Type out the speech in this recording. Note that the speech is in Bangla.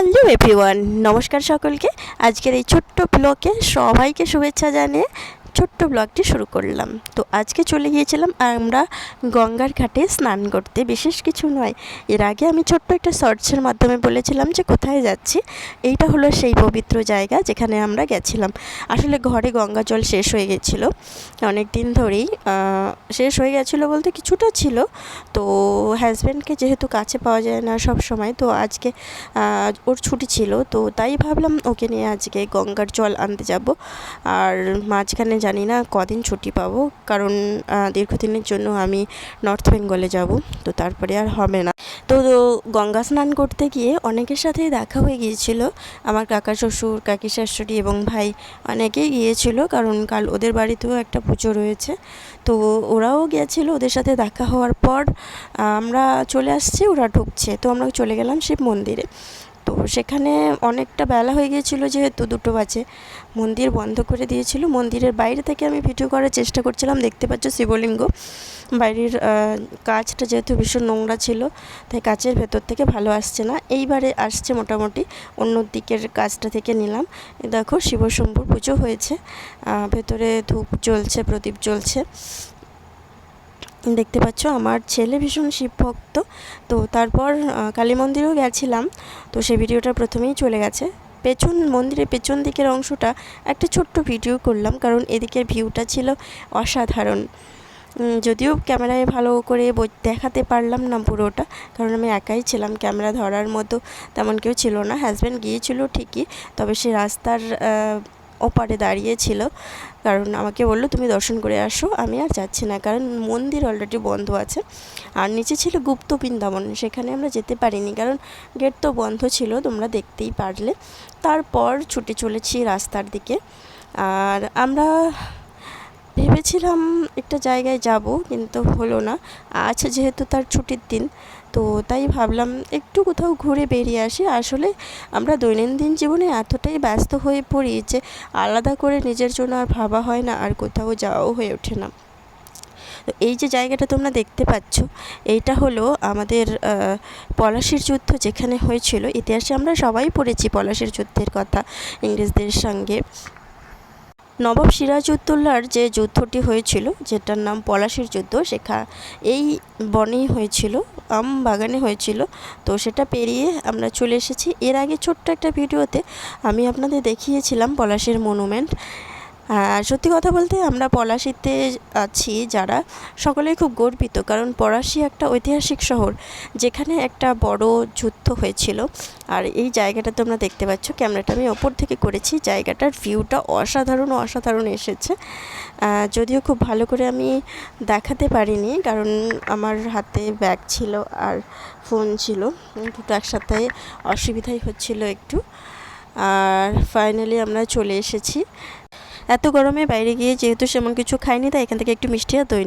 হ্যালো এভরিওয়ান নমস্কার সকলকে। আজকের এই ছোট্ট ব্লকে সবাইকে শুভেচ্ছা জানিয়ে ছোট্ট ব্লগটি শুরু করলাম। তো আজকে চলে গিয়েছিলাম আমরা গঙ্গার ঘাটে স্নান করতে। বিশেষ কিছু নয়, এর আগে আমি ছোট্ট একটা সার্চের মাধ্যমে বলেছিলাম যে কোথায় যাচ্ছি। এইটা হলো সেই পবিত্র জায়গা যেখানে আমরা গেছিলাম। আসলে ঘরে গঙ্গা জল শেষ হয়ে গেছিল। অনেক দিন ধরেই শেষ হয়ে গেছিল বলতে কিছুটা ছিল। তো হাজব্যান্ডকে যেহেতু কাছে পাওয়া যায় না সব সময়, তো আজকে ওর ছুটি ছিল। তো তাই ভাবলাম ওকে নিয়ে আজকে গঙ্গার জল আনতে যাব। আর মাঝখানে জানি না কদিন ছুটি পাবো। কারণ দীর্ঘদিনের জন্য আমি নর্থ বেঙ্গলে যাব, তো তারপরে আর হবে না। তো গঙ্গা স্নান করতে গিয়ে অনেকের সাথেই দেখা হয়ে গিয়েছিল। আমার কাকা শ্বশুর, কাকি শাশুড়ি এবং ভাই অনেকেই গিয়েছিল, কারণ কাল ওদের বাড়িতেও একটা পুজো রয়েছে। তো ওরাও গিয়েছিল ওদের সাথে দেখা হওয়ার পর আমরা চলে আসছি, ওরা ঢুকছে। তো আমরা চলে গেলাম শিব মন্দিরে। তো সেখানে অনেকটা বেলা হয়ে গিয়েছিল যেহেতু দুটো বাজে। মন্দির বন্ধ করে দিয়েছিল। মন্দিরের বাইরে থেকে আমি ভিডিও করার চেষ্টা করছিলাম। দেখতে পাচ্ছ শিবলিঙ্গ। বাইরের কাজটা যেহেতু ভীষণ নোংরা ছিল, তাই কাচের ভেতর থেকে ভালো আসছে না। এইবারে আসছে মোটামুটি। অন্য দিকের কাজটা থেকে নিলাম। দেখো, শিবশম্ভুর পুজো হয়েছে। ভেতরে ধূপ জ্বলছে, প্রদীপ জ্বলছে। দেখতে পাচ্ছ আমার ছেলে ভীষণ শিব ভক্ত তো তারপর কালী মন্দিরেও গেছিলাম। তো সেই ভিডিওটা প্রথমেই চলে গেছে। পেছন, মন্দিরের পেছন দিকের অংশটা একটা ছোট্ট ভিডিও করলাম, কারণ এদিকের ভিউটা ছিল অসাধারণ। যদিও ক্যামেরায় ভালো করে দেখাতে পারলাম না পুরোটা, কারণ আমি একাই ছিলাম। ক্যামেরা ধরার মতো তেমন কেউ ছিল না। হাজব্যান্ড গিয়েছিল ঠিকই, তবে সে রাস্তার ওপারে দাঁড়িয়েছিল কারণ আমাকে বলল, তুমি দর্শন করে আসো, আমি আর যাচ্ছি না। কারণ মন্দির অলরেডি বন্ধ আছে। আর নিচে ছিল গুপ্ত বৃন্দাবন, সেখানে আমরা যেতে পারিনি। কারণ গেট তো বন্ধ ছিল, তোমরা দেখতেই পারলে। তারপর ছুটে চলেছি রাস্তার দিকে। আর আমরা ভেবেছিলাম একটা জায়গায় যাব, কিন্তু হলো না। আজ যেহেতু তার ছুটির দিন তো তাই ভাবলাম একটু কোথাও ঘুরে বেরিয়ে আসি। আসলে আমরা দৈনন্দিন জীবনে এতটাই ব্যস্ত হয়ে পড়ি যে আলাদা করে নিজের জন্য আর ভাবা হয় না, আর কোথাও যাওয়াও হয়ে ওঠে না। এই যে জায়গাটা তোমরা দেখতে পাচ্ছ এইটা হলো আমাদের পলাশির যুদ্ধ যেখানে হয়েছিল। ইতিহাসে আমরা সবাই পড়েছি পলাশির যুদ্ধের কথা ইংরেজদের সঙ্গে। নবাব সিরাজউদ্দৌলার যে যুদ্ধটি হয়েছিল, যেটার নাম পলাশির যুদ্ধ, সেখা এই বনেই হয়েছিল, আম বাগানে হয়েছিল। তো সেটা পেরিয়ে আমরা চলে এসেছি। এর আগে ছোট্ট একটা ভিডিওতে আমি আপনাদের দেখিয়েছিলাম পলাশের মনুমেন্ট। আর সত্যি কথা বলতে আমরা পলাশিতে আছি যারা সকলেই খুব গর্বিত, কারণ পলাশি একটা ঐতিহাসিক শহর যেখানে একটা বড় যুদ্ধ হয়েছিল। আর এই জায়গাটা তোমরা দেখতে পাচ্ছ, ক্যামেরাটা আমি ওপর থেকে করেছি। জায়গাটার ভিউটা অসাধারণ অসাধারণ এসেছে। যদিও খুব ভালো করে আমি দেখাতে পারিনি, কারণ আমার হাতে ব্যাগ ছিল আর ফোন ছিল। দুটো একসাথে অসুবিধাই হচ্ছিল একটু। আর ফাইনালি আমরা চলে এসেছি। এত গরমে বাইরে গিয়ে যেহেতু সেমন কিছু খাইনি, তাই এখান থেকে একটু মিষ্টি আর দই